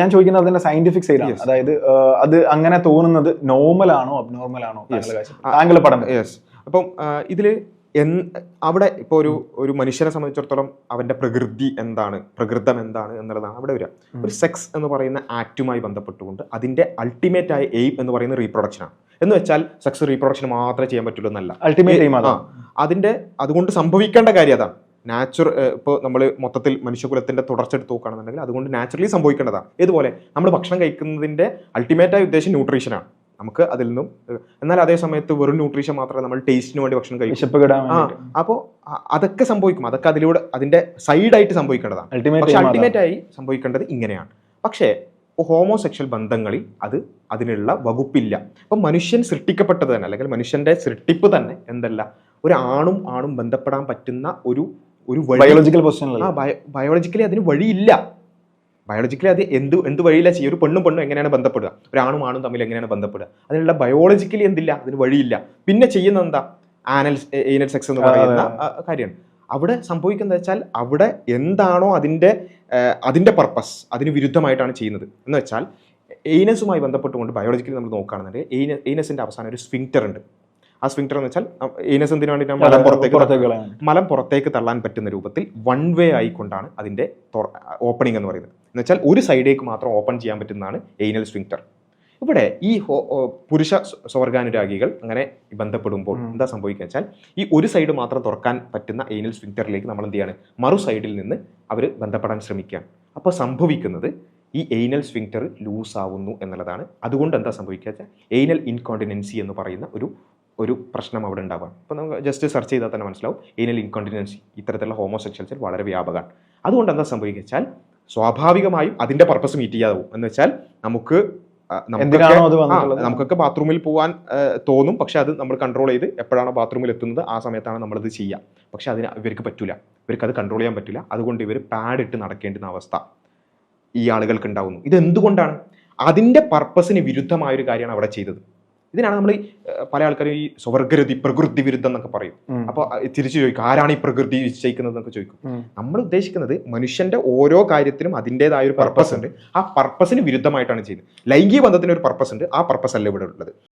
ഞാൻ ചോദിക്കുന്നത് അതിന്റെ സയന്റിഫിക് സൈഡാണ്. അതായത് അത് അങ്ങനെ തോന്നുന്നത് നോർമൽ ആണോ അബ്നോർമൽ ആണോ താങ്കൾ പഠനം യെസ് അപ്പം ഇതിൽ എൻ അവിടെ ഇപ്പോൾ ഒരു ഒരു മനുഷ്യനെ സംബന്ധിച്ചിടത്തോളം അവന്റെ പ്രകൃതി എന്താണ് പ്രകൃതം എന്താണ് എന്നുള്ളതാണ് അവിടെ വരിക. ഒരു സെക്സ് എന്ന് പറയുന്ന ആക്റ്റുമായി ബന്ധപ്പെട്ടുകൊണ്ട് അതിന്റെ അൾട്ടിമേറ്റ് ആയ എയിം എന്ന് പറയുന്ന റീപ്രൊഡക്ഷനാണ് എന്ന് വെച്ചാൽ സെക്സ് റീപ്രൊഡക്ഷൻ മാത്രമേ ചെയ്യാൻ പറ്റുള്ളൂ എന്നല്ല. അൾട്ടിമേറ്റ് എയിം അതിന്റെ അതുകൊണ്ട് സംഭവിക്കേണ്ട കാര്യം അതാണ്. നാച്ചുറൽ ഇപ്പോൾ നമ്മൾ മൊത്തത്തിൽ മനുഷ്യകുലത്തിന്റെ തുടർച്ച എടുത്ത് നോക്കുകയാണെന്നുണ്ടെങ്കിൽ അതുകൊണ്ട് നാച്ചുറലി സംഭവിക്കേണ്ടതാണ്. ഇതുപോലെ നമ്മൾ ഭക്ഷണം കഴിക്കുന്നതിന്റെ അൾട്ടിമേറ്റായ ഉദ്ദേശം ന്യൂട്രീഷനാണ് നമുക്ക് അതിൽ നിന്നും എന്നാൽ അതേ സമയത്ത് വെറും ന്യൂട്രീഷൻ മാത്രമേ നമ്മൾ ടേസ്റ്റിന് വേണ്ടി ഭക്ഷണം കഴിക്കും. ആ അപ്പോൾ അതൊക്കെ സംഭവിക്കും. അതൊക്കെ അതിലൂടെ അതിന്റെ സൈഡായിട്ട് സംഭവിക്കേണ്ടതാണ്. അൾട്ടിമേറ്റ് പക്ഷെ എയിം അൾട്ടിമേറ്റ് ആയി സംഭവിക്കേണ്ടത് ഇങ്ങനെയാണ്. പക്ഷേ ഹോമോസെക്ഷൽ ബന്ധങ്ങളിൽ അത് അതിനുള്ള വകുപ്പില്ല. അപ്പം മനുഷ്യൻ സൃഷ്ടിക്കപ്പെട്ടത് തന്നെ അല്ലെങ്കിൽ മനുഷ്യന്റെ സൃഷ്ടിപ്പ് തന്നെ എന്തല്ല ഒരു ആണും ആണും ബന്ധപ്പെടാൻ പറ്റുന്ന ഒരു ഒരു ബയോളജിക്കൽ ആ പൊസിഷനിലല്ല ബയോളജിക്കലി അതിന് വഴിയില്ല. ബയോളജിക്കലി അത് എന്ത് എന്ത് വഴിയില്ല ചെയ്യുക ഒരു പെണ്ണും പെണ്ണും എങ്ങനെയാണ് ബന്ധപ്പെടുക? ഒരാണും ആണും തമ്മിൽ എങ്ങനെയാണ് ബന്ധപ്പെടുക? അതിനുള്ള ബയോളജിക്കലി എന്തില്ല? അതിന് വഴിയില്ല. പിന്നെ ചെയ്യുന്നത് എന്താ? ആനൽ ഏനൽ സെക്സ് എന്ന് പറയുന്ന കാര്യമാണ്. അവിടെ സംഭവിക്കുന്നത് വെച്ചാൽ അവിടെ എന്താണോ അതിന്റെ അതിന്റെ പർപ്പസ് അതിന് വിരുദ്ധമായിട്ടാണ് ചെയ്യുന്നത്. എന്ന് വെച്ചാൽ എയ്നസുമായി ബന്ധപ്പെട്ടുകൊണ്ട് ബയോളജിക്കലി നമ്മൾ നോക്കുകയാണെന്നുണ്ടെങ്കിൽ എയ്ന എയ്നസിന്റെ അവസാനം ഒരു സ്വിങ്റ്റർ ഉണ്ട്. ആ സ്വിങ്ടർ എന്ന് വെച്ചാൽ എയ്നസ് എന്തിനു വേണ്ടിയിട്ടാണ് മലം പുറത്തേക്ക് മലം പുറത്തേക്ക് തള്ളാൻ പറ്റുന്ന രൂപത്തിൽ വൺ വേ ആയിക്കൊണ്ടാണ് അതിന്റെ ഓപ്പണിംഗ് എന്ന് പറയുന്നത്. എന്ന് വെച്ചാൽ ഒരു സൈഡേക്ക് മാത്രം ഓപ്പൺ ചെയ്യാൻ പറ്റുന്നതാണ് എയ്നൽ സ്വിങ്ടർ ഇവിടെ ഈ പുരുഷ സ്വ- സ്വർഗാനുരാഗികൾ അങ്ങനെ ബന്ധപ്പെടുമ്പോൾ എന്താ സംഭവിക്കുക വെച്ചാൽ ഈ ഒരു സൈഡ് മാത്രം തുറക്കാൻ പറ്റുന്ന എയ്നൽ സ്വിങ്ടറിലേക്ക് നമ്മൾ എന്ത് ചെയ്യാണ്? മറു സൈഡിൽ നിന്ന് അവർ ബന്ധപ്പെടാൻ ശ്രമിക്കുകയാണ്. അപ്പോൾ സംഭവിക്കുന്നത് ഈ എയ്നൽ സ്വിങ്റ്റർ ലൂസ് ആവുന്നു എന്നുള്ളതാണ്. അതുകൊണ്ട് എന്താ സംഭവിക്കുക വെച്ചാൽ എയ്നൽ ഇൻകോണ്ടിനൻസി എന്ന് പറയുന്ന ഒരു ഒരു പ്രശ്നം അവിടെ ഉണ്ടാവാം. അപ്പോൾ നമുക്ക് ജസ്റ്റ് സെർച്ച് ചെയ്താൽ തന്നെ മനസ്സിലാവും. ഏനൽ ഇൻകോണ്ടിനൻസി ഇത്തരത്തിലുള്ള ഹോമോസെക്ഷൽസിൽ വളരെ വ്യാപകമാണ്. അതുകൊണ്ട് എന്താ സംഭവിക്കുക വെച്ചാൽ സ്വാഭാവികമായും അതിന്റെ പർപ്പസ് മീറ്റ് ചെയ്യാതാവും എന്ന് വെച്ചാൽ നമുക്ക് നമുക്കൊക്കെ- ബാത്റൂമിൽ പോകാൻ തോന്നും. പക്ഷെ അത് നമ്മൾ കൺട്രോൾ ചെയ്ത് എപ്പോഴാണോ ബാത്റൂമിൽ എത്തുന്നത് ആ സമയത്താണ് നമ്മളത് ചെയ്യുക പക്ഷെ അതിന് ഇവർക്ക് പറ്റില്ല ഇവർക്ക് അത് കൺട്രോൾ ചെയ്യാൻ പറ്റില്ല അതുകൊണ്ട് ഇവർ പാഡ് ഇട്ട് നടക്കേണ്ടുന്ന അവസ്ഥ ഈ ആളുകൾക്ക് ഉണ്ടാകുന്നു ഇത് എന്തുകൊണ്ടാണ് അതിന്റെ പർപ്പസിന് വിരുദ്ധമായൊരു കാര്യമാണ് അവിടെ ചെയ്തത്. ഇതിനാണ് നമ്മൾ പല ആൾക്കാരും ഈ സ്വർഗരതി പ്രകൃതി വിരുദ്ധം എന്നൊക്കെ പറയും. അപ്പൊ അപ്പോൾ തിരിച്ചു ചോദിക്കും ആരാണ് ഈ പ്രകൃതി നിശ്ചയിക്കുന്നത് എന്നൊക്കെ ചോദിക്കും. നമ്മൾ ഉദ്ദേശിക്കുന്നത് മനുഷ്യന്റെ ഓരോ കാര്യത്തിനും അതിന്റെതായ ഒരു പർപ്പസ് ഉണ്ട്. ആ പർപ്പസിന് വിരുദ്ധമായിട്ടാണ് ചെയ്യുന്നത്. ലൈംഗിക ബന്ധത്തിന് ഒരു പർപ്പസ് ഉണ്ട്. ആ പർപ്പസ് അല്ല ഇവിടെ ഉള്ളത്.